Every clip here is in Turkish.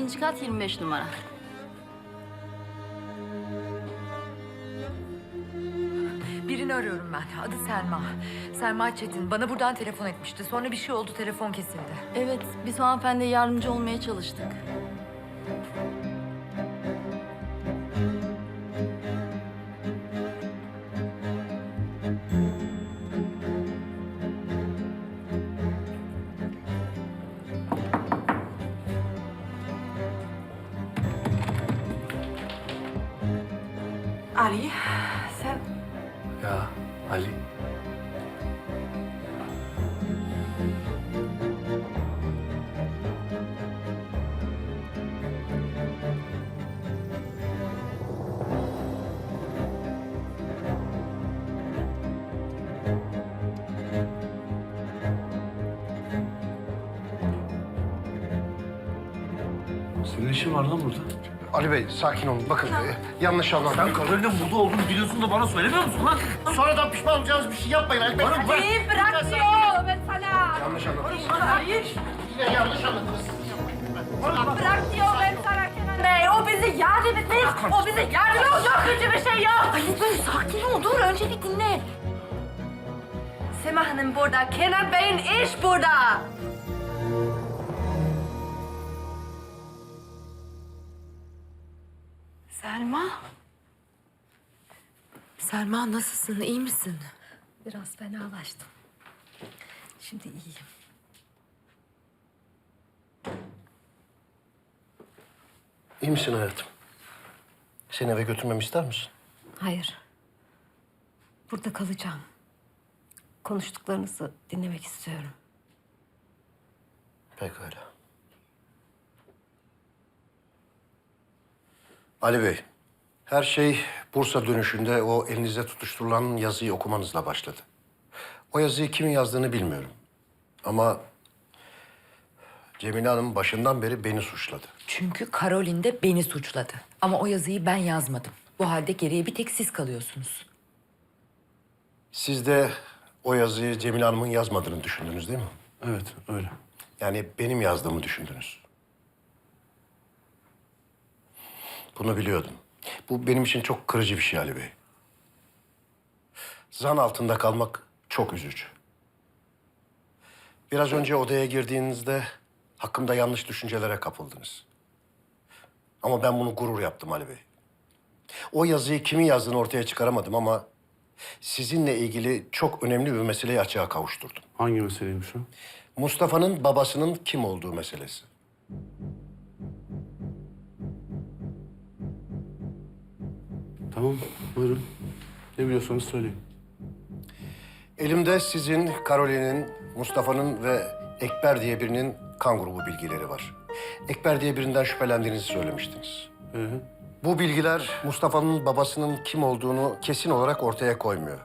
ikinci kat 25 numara. Birini arıyorum ben. Adı Selma. Selma Çetin. Bana buradan telefon etmişti. Sonra bir şey oldu, telefon kesildi. Evet, biz hanımefendiye yardımcı olmaya çalıştık. Ali, sen... Ya Ali. Senin işin var lan burada. Ali Bey sakin olun. Bakın e, yanlış anladım. Sen Karolin'in burada olduğunu biliyorsun da bana söylemiyor musun lan? Sonradan pişman olacağınız bir şey yapmayın Ali Bey. Bana bırak. İyi bırak diyor sana. Yanlış anladınız. Hayır, Yine yanlış anladınız. bırak diyor ben sana Kenan Bey. O bizi yardım etmiş. O bizi yardım Yok, yok kötü bir şey yok. Ali dur, sakin ol. Dur, önce bir dinle. Sema Hanım burada. Kenan Bey'in iş burada. Selma. Selma nasılsın? İyi misin? Biraz fenalaştım. Şimdi iyiyim. İyi misin hayatım? Seni eve götürmemi ister misin? Hayır. Burada kalacağım. Konuştuklarınızı dinlemek istiyorum. Pekala. Ali Bey, her şey Bursa dönüşünde o elinize tutuşturulan yazıyı okumanızla başladı. O yazıyı kimin yazdığını bilmiyorum. Ama Cemile Hanım başından beri beni suçladı. Çünkü Karolin de beni suçladı. Ama o yazıyı ben yazmadım. Bu halde geriye bir tek siz kalıyorsunuz. Siz de o yazıyı Cemile Hanım'ın yazmadığını düşündünüz değil mi? Evet öyle. Yani benim yazdığımı düşündünüz. Bunu biliyordum. Bu benim için çok kırıcı bir şey Ali Bey. Zan altında kalmak çok üzücü. Biraz önce odaya girdiğinizde hakkımda yanlış düşüncelere kapıldınız. Ama ben bunu gurur yaptım Ali Bey. O yazıyı kimin yazdığını ortaya çıkaramadım ama sizinle ilgili çok önemli bir meseleyi açığa kavuşturdum. Hangi meseleymiş o? Mustafa'nın babasının kim olduğu meselesi. Tamam buyurun. Ne biliyorsanız söyleyin. Elimde sizin, Karolin'in, Mustafa'nın ve Ekber diye birinin kan grubu bilgileri var. Ekber diye birinden şüphelendiğinizi söylemiştiniz. Ee, Bu bilgiler Mustafa'nın babasının kim olduğunu kesin olarak ortaya koymuyor.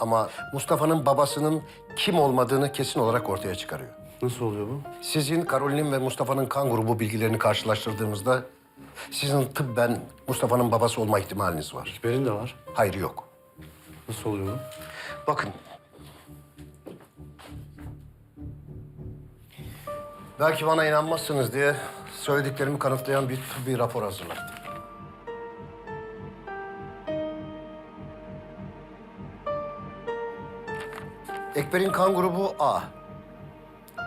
Ama Mustafa'nın babasının kim olmadığını kesin olarak ortaya çıkarıyor. nasıl oluyor bu? Sizin, Karolin'in ve Mustafa'nın kan grubu bilgilerini karşılaştırdığımızda sizin tıbben Mustafa'nın babası olma ihtimaliniz var. Ekber'in de var. Hayır yok. Nasıl oluyor bu? Bakın. Belki bana inanmazsınız diye söylediklerimi kanıtlayan bir tıbbi rapor hazırladım. Ekber'in kan grubu A.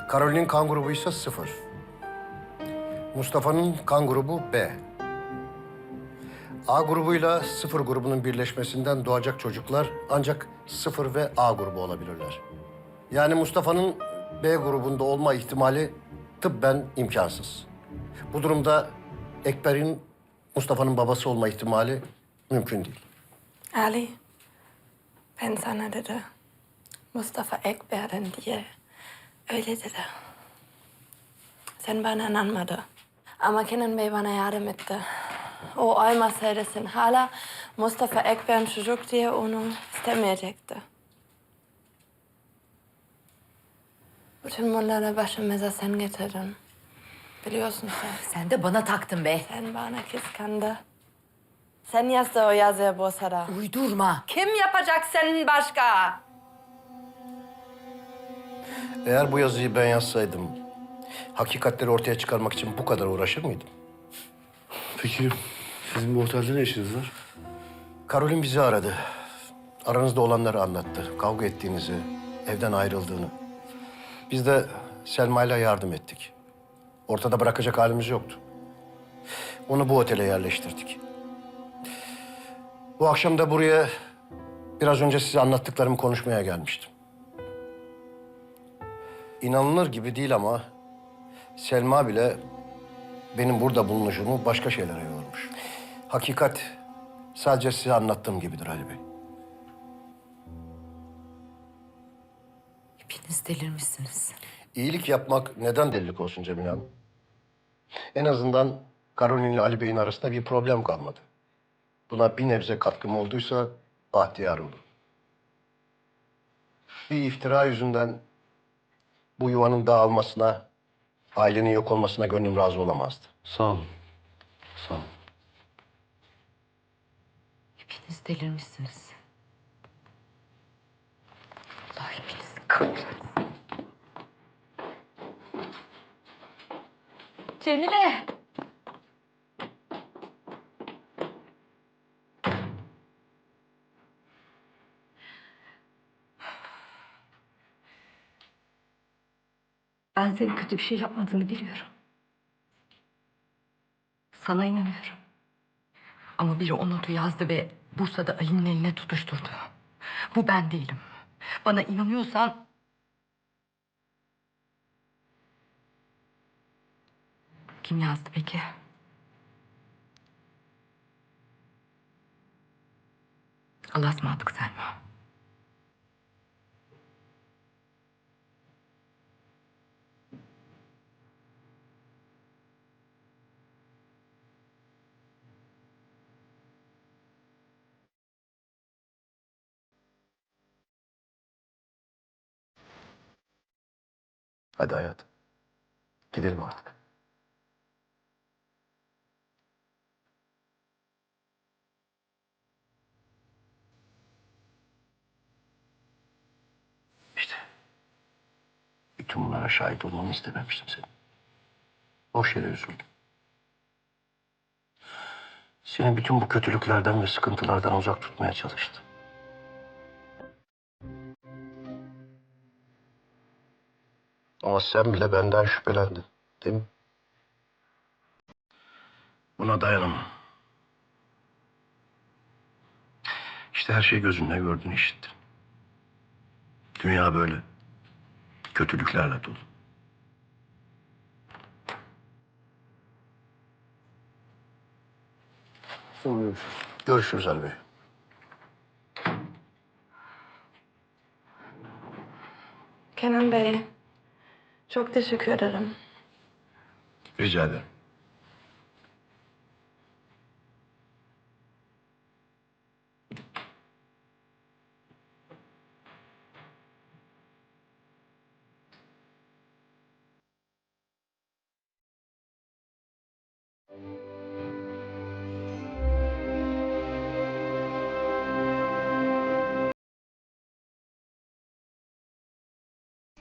Karolin'in kan grubu ise sıfır. Mustafa'nın kan grubu B. A grubuyla sıfır grubunun birleşmesinden doğacak çocuklar ancak sıfır ve A grubu olabilirler. Yani Mustafa'nın B grubunda olma ihtimali tıbben imkansız. Bu durumda Ekber'in Mustafa'nın babası olma ihtimali mümkün değil. Ali, ben sana dedi. Mustafa Ekber'den diye öyle dedi. Sen bana inanmadı. Ama Kenan Bey bana yardım etti. O olmasaydı hala Mustafa Ekber'in çocuk diye onu istemeyecekti. Bütün bunları başımıza sen getirdin. Biliyorsun sen. Sen de bana taktın be. Sen bana kıskandı. Sen yazdı o yazıyı Bursa'da. Uydurma. Kim yapacak senin başka? Eğer bu yazıyı ben yazsaydım, hakikatleri ortaya çıkarmak için bu kadar uğraşır mıydım? Peki sizin bu otelde ne işiniz var? Karolin bizi aradı. Aranızda olanları anlattı. Kavga ettiğinizi, evden ayrıldığını. Biz de Selma'yla yardım ettik. Ortada bırakacak halimiz yoktu. Onu bu otele yerleştirdik. Bu akşam da buraya biraz önce size anlattıklarımı konuşmaya gelmiştim. İnanılır gibi değil ama Selma bile benim burada bulunuşumu başka şeylere yormuş. Hakikat sadece size anlattığım gibidir Ali Bey. Hepiniz delirmişsiniz. İyilik yapmak neden delilik olsun Cemile Hanım? En azından Karolin ile Ali Bey'in arasında bir problem kalmadı. Buna bir nebze katkım olduysa bahtiyarım. Bir iftira yüzünden bu yuvanın dağılmasına, ailenin yok olmasına gönlüm razı olamazdı. Sağ olun. Sağ olun. Hepiniz delirmişsiniz. Allah hepinizi kahretsin. Cemile. Ben senin kötü bir şey yapmadığını biliyorum. Sana inanıyorum. Ama biri o notu yazdı ve Bursa'da Ali'nin eline tutuşturdu. Bu ben değilim. Bana inanıyorsan... Kim yazdı peki? Allah'a ısmarladık Selma. Hadi hayatım. Gidelim artık. İşte. Bütün bunlara şahit olmanı istememiştim seni. Boş yere üzüldüm. Seni bütün bu kötülüklerden ve sıkıntılardan uzak tutmaya çalıştım. Ama sen bile benden şüphelendin. Değil mi? Buna dayanamam. İşte her şeyi gözünle gördün, işittin. Dünya böyle. Kötülüklerle dolu. Görüşürüz. Görüşürüz Ali Bey. Kenan Bey, çok teşekkür ederim. Rica ederim.